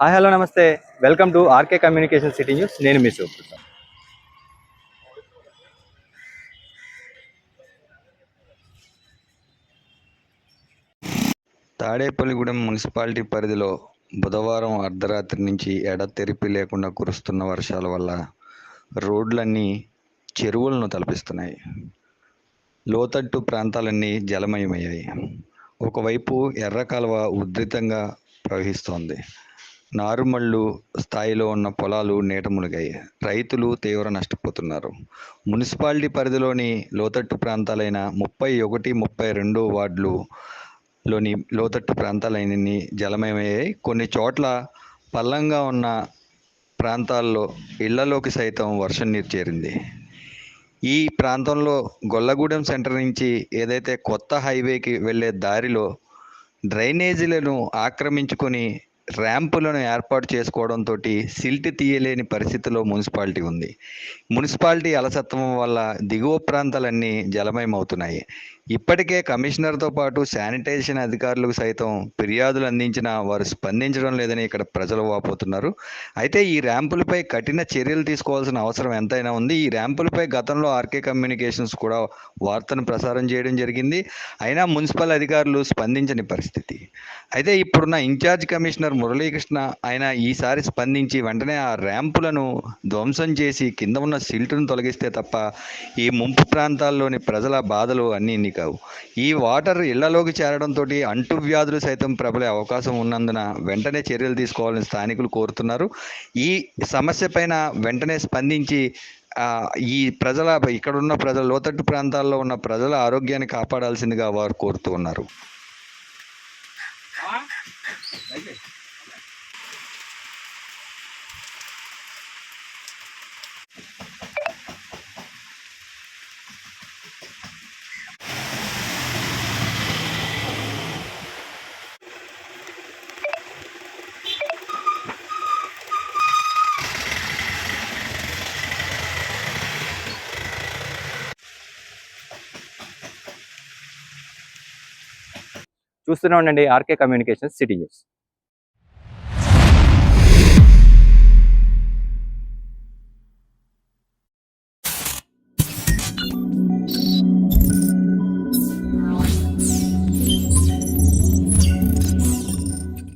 Hi hello నమస్తే. Welcome to RK communication city news. నేను మీ శివప్రసాద్. తాడేపల్లిగూడెం మున్సిపాలిటీ పరిధిలో బుధవారం అర్ధరాత్రి నుంచి ఎడతెరిపి లేకుండా కురుస్తున్న వర్షాల వల్ల రోడ్లన్నీ చెరువులను తలపిస్తున్నాయి. లోతట్టు ప్రాంతాలన్నీ జలమయమయ్యాయి. ఒకవైపు ఎర్ర కాలువ ఉధృతంగా ప్రవహిస్తోంది. నారుమళ్ళు స్థాయిలో ఉన్న పొలాలు నీట మునిగాయి. రైతులు తీవ్ర నష్టపోతున్నారు. మున్సిపాలిటీ పరిధిలోని లోతట్టు ప్రాంతాలైన ముప్పై ఒకటి ముప్పై రెండు వార్డులు లోని లోతట్టు ప్రాంతాలన్నీ జలమయమయ్యాయి. కొన్ని చోట్ల పల్లంగా ఉన్న ప్రాంతాల్లో ఇళ్ళలోకి సైతం వర్షం నీరు చేరింది. ఈ ప్రాంతంలో గొల్లగూడెం సెంటర్ నుంచి ఏదైతే కొత్త హైవేకి వెళ్ళే దారిలో డ్రైనేజీలను ఆక్రమించుకొని ర్యాంపులను ఏర్పాటు చేసుకోవడంతో సిల్ట్ తీయలేని పరిస్థితిలో మున్సిపాలిటీ ఉంది. మున్సిపాలిటీ అలసత్వం వల్ల దిగువ ప్రాంతాలన్నీ జలమయమవుతున్నాయి. ఇప్పటికే కమిషనర్తో పాటు శానిటైజేషన్ అధికారులకు సైతం ఫిర్యాదులు అందించినా వారు స్పందించడం లేదని ఇక్కడ ప్రజలు వాపోతున్నారు. అయితే ఈ ర్యాంపులపై కఠిన చర్యలు తీసుకోవాల్సిన అవసరం ఎంతైనా ఉంది. ఈ ర్యాంపులపై గతంలో ఆర్కే కమ్యూనికేషన్స్ కూడా వార్తను ప్రసారం చేయడం జరిగింది. అయినా మున్సిపల్ అధికారులు స్పందించని పరిస్థితి. అయితే ఇప్పుడున్న ఇన్ఛార్జ్ కమిషనర్ మురళీకృష్ణ ఆయన ఈసారి స్పందించి వెంటనే ఆ ర్యాంపులను ధ్వంసం చేసి కింద ఉన్న సిల్టును తొలగిస్తే తప్ప ఈ ముంపు ప్రాంతాల్లోని ప్రజల బాధలు అన్నీ ఇన్ని కావు ఈ వాటర్ ఇళ్ళలోకి చేరడంతో అంటువ్యాధులు సైతం ప్రబలే అవకాశం ఉన్నందున వెంటనే చర్యలు తీసుకోవాలని స్థానికులు కోరుతున్నారు. ఈ సమస్య పైన వెంటనే స్పందించి ఈ ప్రజల ఇక్కడున్న ప్రజల లోతట్టు ప్రాంతాల్లో ఉన్న ప్రజల ఆరోగ్యాన్ని కాపాడాల్సిందిగా వారు కోరుతూ ఉన్నారు. đấy này చూస్తూనే ఉండండి ఆర్కే కమ్యూనికేషన్ సిటీ న్యూస్.